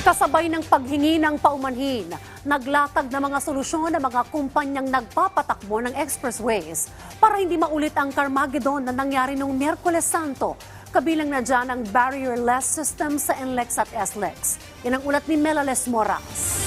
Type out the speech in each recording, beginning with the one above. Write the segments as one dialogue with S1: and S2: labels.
S1: Kasabay ng paghingi ng paumanhin, naglatag na mga solusyon ng mga kumpanyang nagpapatakbo ng expressways para hindi maulit ang Carmageddon na nangyari noong Miyerkules Santo. Kabilang na dyan ang barrier-less system sa NLEX at SLEX. Yan ang ulat ni Melales Moras.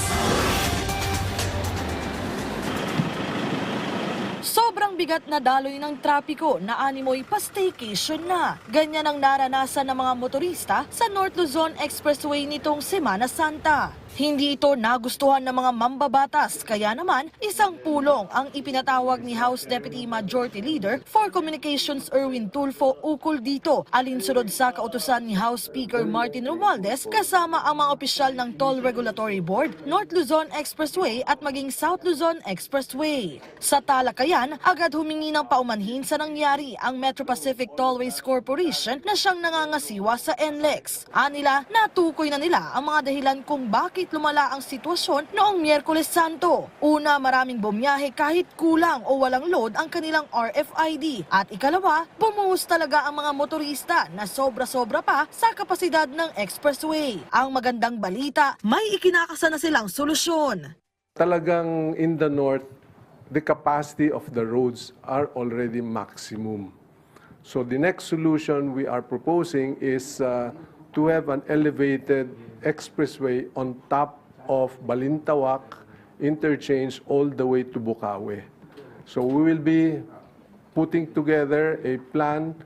S2: Sobrang bigat na daloy ng trapiko na animoy pa-staycation na. Ganyan ang naranasan ng mga motorista sa North Luzon Expressway nitong Semana Santa. Hindi ito nagustuhan ng mga mambabatas, kaya naman isang pulong ang ipinatawag ni House Deputy Majority Leader for Communications Erwin Tulfo ukol dito, alinsunod sa kautusan ni House Speaker Martin Romualdez kasama ang mga opisyal ng Toll Regulatory Board, North Luzon Expressway at maging South Luzon Expressway. Sa talakayan, agad humingi ng paumanhin sa nangyari ang Metro Pacific Tollways Corporation na siyang nangangasiwa sa NLEX. Anila, natukoy na nila ang mga dahilan kung bakit lumala ang sitwasyon noong Miyerkules Santo. Una, maraming bumiyahe kahit kulang o walang load ang kanilang RFID. At ikalawa, bumuhos talaga ang mga motorista na sobra-sobra pa sa kapasidad ng expressway. Ang magandang balita, may ikinakasa na silang solusyon.
S3: Talagang in the north, the capacity of the roads are already maximum. So the next solution we are proposing is uh, to have an elevated expressway on top of Balintawak interchange all the way to Bukawi. So we will be putting together a plan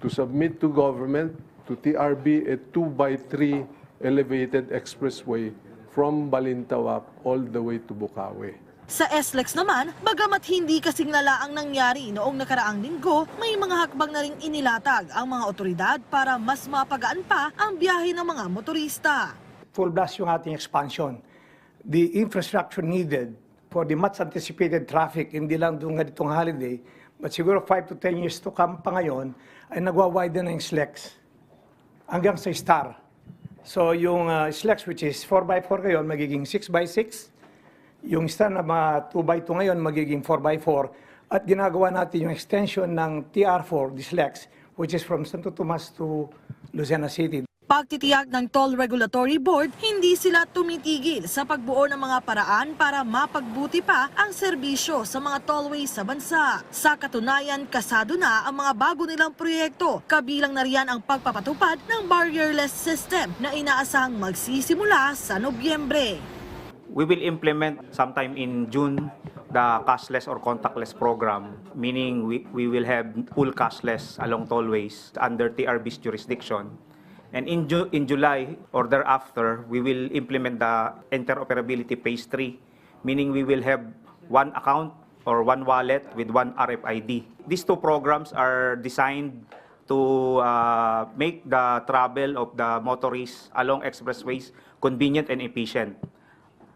S3: to submit to government, to TRB, a 2 by 3 elevated expressway from Balintawak all the way to Bukawi.
S2: Sa SLEX naman, bagamat hindi kasing lala ang nangyari noong nakaraang linggo, may mga hakbang na ring inilatag ang mga otoridad para mas mapagaan pa ang biyahe ng mga motorista.
S4: Full blast yung ating expansion. The infrastructure needed for the much anticipated traffic, hindi lang doon nga holiday, but siguro 5 to 10 years to come pa ngayon, ay nagwa-widen na yung SLEX hanggang sa STAR. So yung uh, SLEX which is 4x4 ngayon, magiging 6x6. Yung STAR na mga 2x2 ngayon, magiging 4x4. At ginagawa natin yung extension ng TR4, the SLEX, which is from Santo Tomas to Lucena City.
S2: Pagtitiyak ng Toll Regulatory Board, hindi sila tumitigil sa pagbuo ng mga paraan para mapagbuti pa ang serbisyo sa mga tollways sa bansa. Sa katunayan, kasado na ang mga bago nilang proyekto, kabilang na riyan ang pagpapatupad ng barrierless system na inaasahang magsisimula sa Nobyembre.
S5: We will implement sometime in June the cashless or contactless program, meaning we, we will have full cashless along tollways under TRB's jurisdiction. And in, Ju- in July or thereafter, we will implement the interoperability phase 3, meaning we will have one account or one wallet with one RFID. These two programs are designed to uh, make the travel of the motorists along expressways convenient and efficient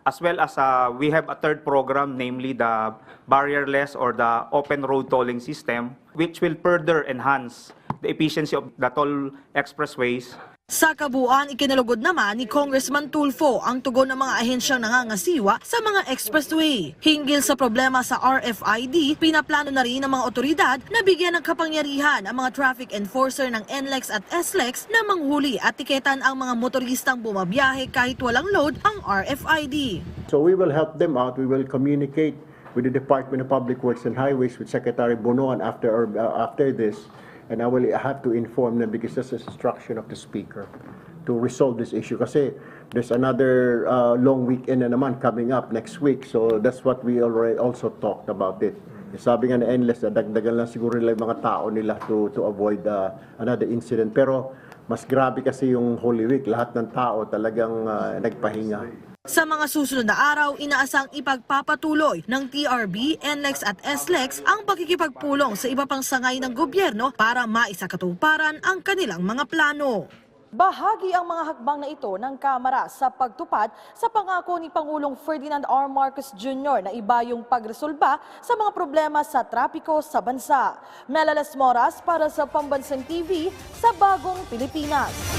S5: as well as uh, we have a third program, namely the barrierless or the open road tolling system, which will further enhance the efficiency of the toll expressways
S2: Sa kabuuan, ikinalugod naman ni Congressman Tulfo ang tugon ng mga ahensyang nangangasiwa sa mga expressway. Hinggil sa problema sa RFID, pinaplano na rin ng mga otoridad na bigyan ng kapangyarihan ang mga traffic enforcer ng NLEX at SLEX na manghuli at tiketan ang mga motoristang bumabiyahe kahit walang load ang RFID.
S6: So we will help them out. We will communicate with the Department of Public Works and Highways with Secretary Bonoan after uh, after this, and I will have to inform them because that's the instruction of the Speaker to resolve this issue. Kasi there's another uh, long weekend na naman coming up next week, so that's what we already also talked about it. Sabi nga na endless, dagdagan lang siguro nila yung mga tao nila to to avoid uh, another incident. Pero mas grabe kasi yung Holy Week, lahat ng tao talagang uh, nagpahinga.
S2: Sa mga susunod na araw, inaasang ipagpapatuloy ng TRB, NLEX at SLEX ang pakikipagpulong sa iba pang sangay ng gobyerno para maisakatuparan ang kanilang mga plano. Bahagi ang mga hakbang na ito ng Kamara sa pagtupad sa pangako ni Pangulong Ferdinand R. Marcos Jr. na iba yung pagresolba sa mga problema sa trapiko sa bansa. Melales Moras para sa Pambansang TV sa Bagong Pilipinas.